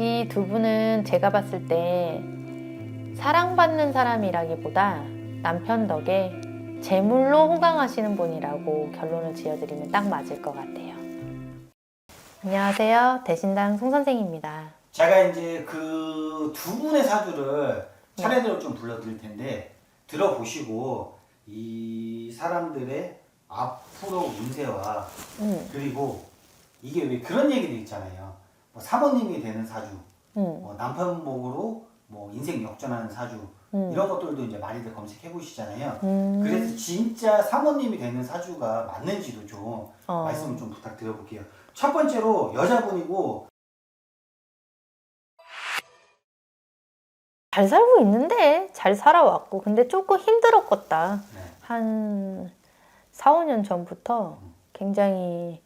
이 두 분은 제가 봤을 때 사랑받는 사람이라기보다 남편 덕에 재물로 호강하시는 분이라고 결론을 지어드리면 딱 맞을 것 같아요. 안녕하세요. 대신당 송 선생입니다. 제가 이제 그 두 분의 사주를 네. 차례대로 좀 불러드릴 텐데 들어보시고 이 사람들의 앞으로 운세와 음, 그리고 이게 왜 그런 얘기도 있잖아요. 뭐 사모님이 되는 사주, 음, 뭐 남편 복으로 뭐 인생 역전하는 사주 음. 이런 것들도 이제 많이들 검색해 보시잖아요. 음, 그래서 진짜 사모님이 되는 사주가 맞는지도 좀 어, 말씀을 좀 부탁드려볼게요. 첫 번째로 여자분이고 잘 살고 있는데 잘 살아왔고 근데 조금 힘들었겠다. 네. 한 4, 5년 전부터 굉장히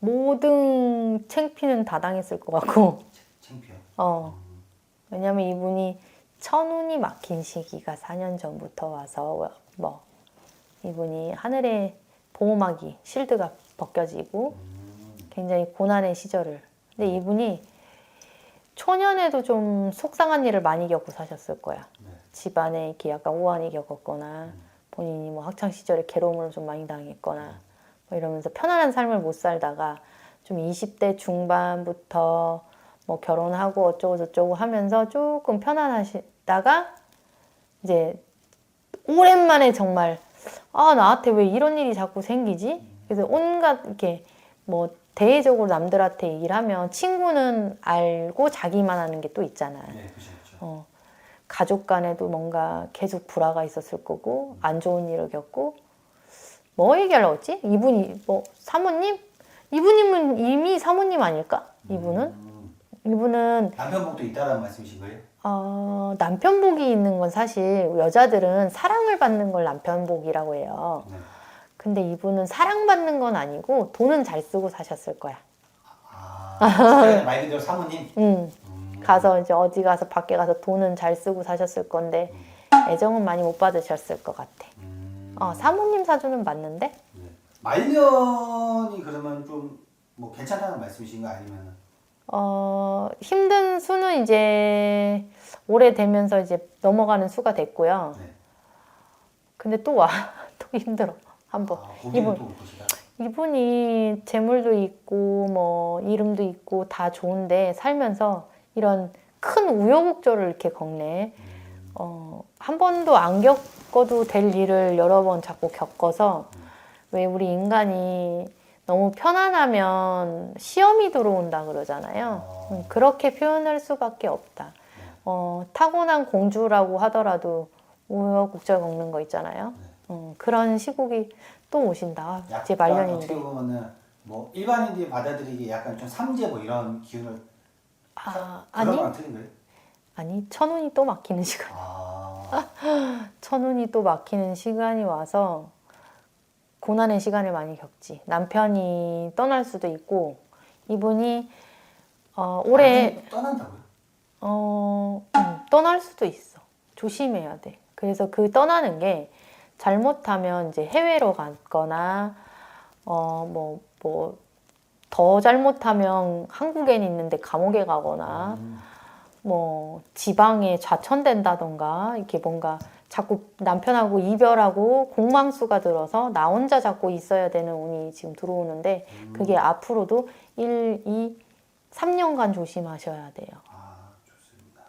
모든 챙피는 다 당했을 것 같고. 창피해. 어. 왜냐면 이분이 천운이 막힌 시기가 4년 전부터 와서 뭐 이분이 하늘에 보호막이 실드가 벗겨지고 굉장히 고난의 시절을. 근데 이분이 초년에도 좀 속상한 일을 많이 겪고 사셨을 거야. 네. 집안에 이렇게 약간 우환이 겪었거나 본인이 뭐 학창 시절에 괴로움을 좀 많이 당했거나 뭐 이러면서 편안한 삶을 못 살다가 좀 20대 중반부터 뭐 결혼하고 어쩌고 저쩌고 하면서 조금 편안하시다가 이제 오랜만에 정말 아 나한테 왜 이런 일이 자꾸 생기지? 그래서 온갖 이렇게 뭐 대외적으로 남들한테 얘기를 하면 친구는 알고 자기만 하는 게 또 있잖아. 네, 그렇죠. 그렇죠. 어, 가족 간에도 뭔가 계속 불화가 있었을 거고 안 좋은 일을 겪고 뭐 얘기하려고 했지? 이분이 뭐 사모님? 이분님은 이미 사모님 아닐까? 이분은? 음, 이분은 남편 복도 있다라는 말씀이신 거예요? 어, 남편 복이 있는 건 사실 여자들은 사랑을 받는 걸 남편 복이라고 해요. 네. 근데 이분은 사랑받는 건 아니고 돈은 잘 쓰고 사셨을 거야. 아, 말 그대로 사모님. 음. 음, 가서 이제 어디 가서 밖에 가서 돈은 잘 쓰고 사셨을 건데 애정은 많이 못 받으셨을 것 같아. 음, 어, 사모님 사주는 맞는데? 네. 말년이 그러면 좀 뭐 괜찮다는 말씀이신가 아니면 어, 힘든 수는 이제 오래 되면서 이제 넘어가는 수가 됐고요. 네. 근데 또 와. 또 힘들어. 한번. 아, 이분. 또. 이분이 재물도 있고 뭐 이름도 있고 다 좋은데 살면서 이런 큰 우여곡절을 이렇게 겪네. 음, 어, 한 번도 안 겪어도 될 일을 여러 번 자꾸 겪어서 왜 우리 인간이 너무 편안하면 시험이 들어온다 그러잖아요. 어. 음, 그렇게 표현할 수밖에 없다. 어, 타고난 공주라고 하더라도 우여곡절 겪는 거 있잖아요. 네. 음, 그런 시국이 또 오신다. 아, 약간 말년인데. 어떻게 보면은 뭐 일반인들이 받아들이기 약간 좀 삼재 뭐 이런 기운을 아, 아니? 아니, 천운이 또 막히는 시간. 아, 천운이 또 막히는 시간이 와서 고난의 시간을 많이 겪지. 남편이 떠날 수도 있고, 이분이, 어, 올해, 떠난다고요? 어, 음, 떠날 수도 있어. 조심해야 돼. 그래서 그 떠나는 게 잘못하면 이제 해외로 갔거나, 어, 뭐, 뭐, 더 잘못하면 한국에 있는데 감옥에 가거나, 음, 뭐 지방에 좌천된다던가 이렇게 뭔가 자꾸 남편하고 이별하고 공망수가 들어서 나 혼자 자꾸 있어야 되는 운이 지금 들어오는데 음. 그게 앞으로도 1, 2, 3년간 조심하셔야 돼요. 아, 좋습니다.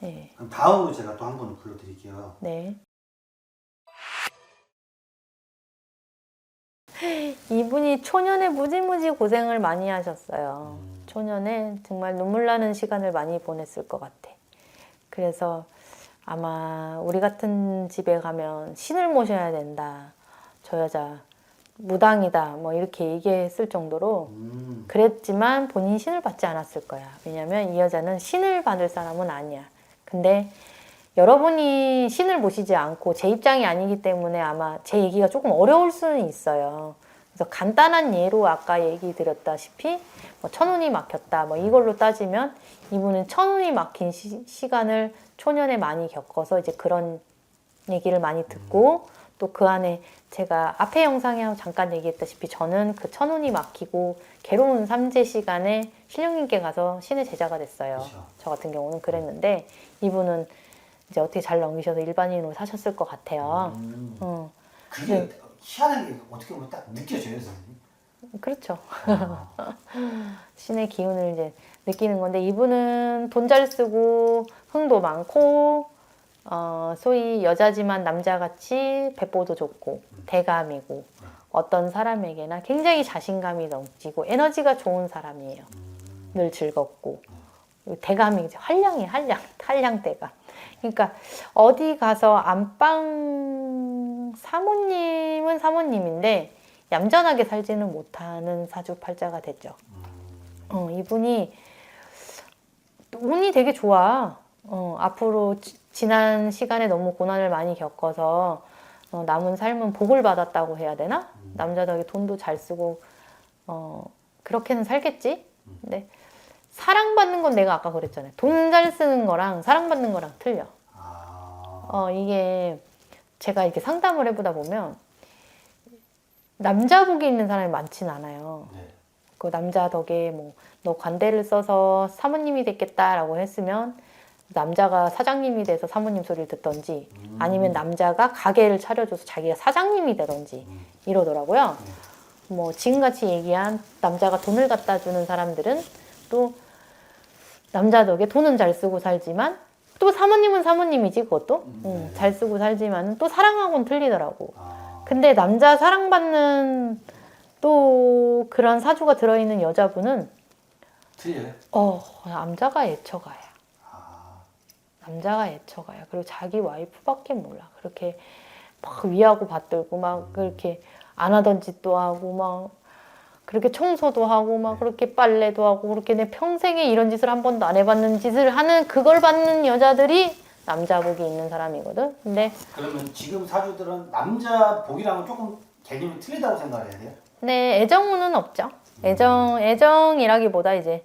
네. 그럼 다음으로 제가 또한 분을 불러드릴게요. 네. 이분이 초년에 무지무지 고생을 많이 하셨어요. 음, 초년에 정말 눈물 나는 시간을 많이 보냈을 것 같아. 그래서 아마 우리 같은 집에 가면 신을 모셔야 된다. 저 여자 무당이다. 뭐 이렇게 얘기했을 정도로 음, 그랬지만 본인 신을 받지 않았을 거야. 왜냐면 이 여자는 신을 받을 사람은 아니야. 근데 여러분이 신을 모시지 않고 제 입장이 아니기 때문에 아마 제 얘기가 조금 어려울 수는 있어요. 그래서 간단한 예로 아까 얘기 드렸다시피 뭐 천운이 막혔다 뭐 이걸로 따지면 이분은 천운이 막힌 시, 시간을 초년에 많이 겪어서 이제 그런 얘기를 많이 듣고 또 그 안에 제가 앞에 영상에 잠깐 얘기했다시피 저는 그 천운이 막히고 괴로운 삼재 시간에 신령님께 가서 신의 제자가 됐어요. 그렇죠. 저 같은 경우는 그랬는데 이분은 이제 어떻게 잘 넘기셔서 일반인으로 사셨을 것 같아요. 음. 어, 그게 희한하게 어떻게 보면 딱 느껴져요, 선생님. 그렇죠. 아, 신의 기운을 이제 느끼는 건데 이분은 돈 잘 쓰고 흥도 많고 어, 소위 여자지만 남자같이 배보도 좋고 대감이고 어떤 사람에게나 굉장히 자신감이 넘치고 에너지가 좋은 사람이에요. 음. 늘 즐겁고 대감이 이제 한량이 한량 한량 대감. 그러니까 어디 가서 안방 사모님은 사모님인데 얌전하게 살지는 못하는 사주팔자가 됐죠. 음. 어, 이분이 운이 되게 좋아. 어, 앞으로 지, 지난 시간에 너무 고난을 많이 겪어서 어, 남은 삶은 복을 받았다고 해야 되나? 남자 덕에 돈도 잘 쓰고 어, 그렇게는 살겠지. 근데 사랑받는 건 내가 아까 그랬잖아요. 돈 잘 쓰는 거랑 사랑받는 거랑 틀려. 아, 어, 이게 제가 이렇게 상담을 해보다 보면 남자 복이 있는 사람이 많진 않아요. 네. 그 남자 덕에 뭐 너 관대를 써서 사모님이 됐겠다라고 했으면 남자가 사장님이 돼서 사모님 소리를 듣던지 음. 아니면 남자가 가게를 차려줘서 자기가 사장님이 되던지 음. 이러더라고요. 뭐 지금같이 얘기한 남자가 돈을 갖다 주는 사람들은 또 남자 덕에 돈은 잘 쓰고 살지만 또 사모님은 사모님이지 그것도 음, 응, 네. 잘 쓰고 살지만 또 사랑하고는 틀리더라고. 아, 근데 남자 사랑받는 또 그런 사주가 들어있는 여자분은 틀려요? 어 남자가 애처가야. 아, 남자가 애처가야. 그리고 자기 와이프밖에 몰라. 그렇게 막 위하고 받들고 막 그렇게 안 하던 짓도 하고 막 그렇게 청소도 하고 막 그렇게 빨래도 하고 그렇게 내 평생에 이런 짓을 한 번도 안 해봤는 짓을 하는 그걸 받는 여자들이 남자복이 있는 사람이거든. 근데 그러면 지금 사주들은 남자 복이랑은 조금 개념이 틀리다고 생각해야 돼요? 네, 애정은 없죠. 애정, 애정이라기보다 이제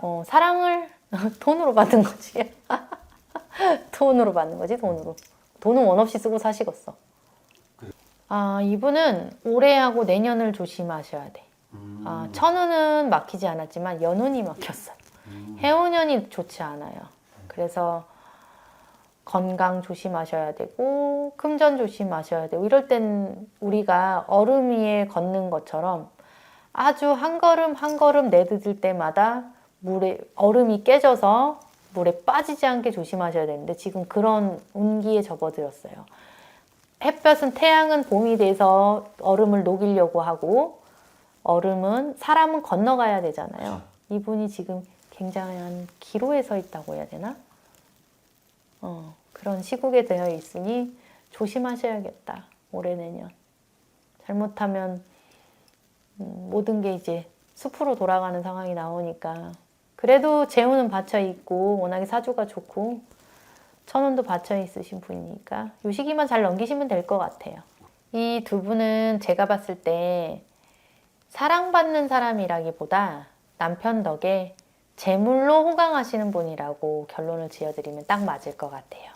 어, 사랑을 돈으로 받는 거지. 돈으로 받는 거지, 돈으로. 돈은 원 없이 쓰고 사시겠어. 아, 이분은 올해하고 내년을 조심하셔야 돼. 음. 아, 천운은 막히지 않았지만 연운이 막혔어요. 음. 해운년이 좋지 않아요. 그래서 건강 조심하셔야 되고 금전 조심하셔야 되고 이럴 땐 우리가 얼음 위에 걷는 것처럼 아주 한 걸음 한 걸음 내딛을 때마다 물에 얼음이 깨져서 물에 빠지지 않게 조심하셔야 되는데 지금 그런 운기에 접어들었어요. 햇볕은 태양은 봄이 돼서 얼음을 녹이려고 하고 얼음은 사람은 건너가야 되잖아요. 이분이 지금 굉장한 기로에 서 있다고 해야 되나? 어, 그런 시국에 되어 있으니 조심하셔야겠다. 올해 내년. 잘못하면 음, 모든 게 이제 숲으로 돌아가는 상황이 나오니까 그래도 재우는 받쳐 있고 워낙에 사주가 좋고 천운도 받쳐 있으신 분이니까 요 시기만 잘 넘기시면 될 것 같아요. 이 두 분은 제가 봤을 때 사랑받는 사람이라기보다 남편 덕에 재물로 호강하시는 분이라고 결론을 지어드리면 딱 맞을 것 같아요.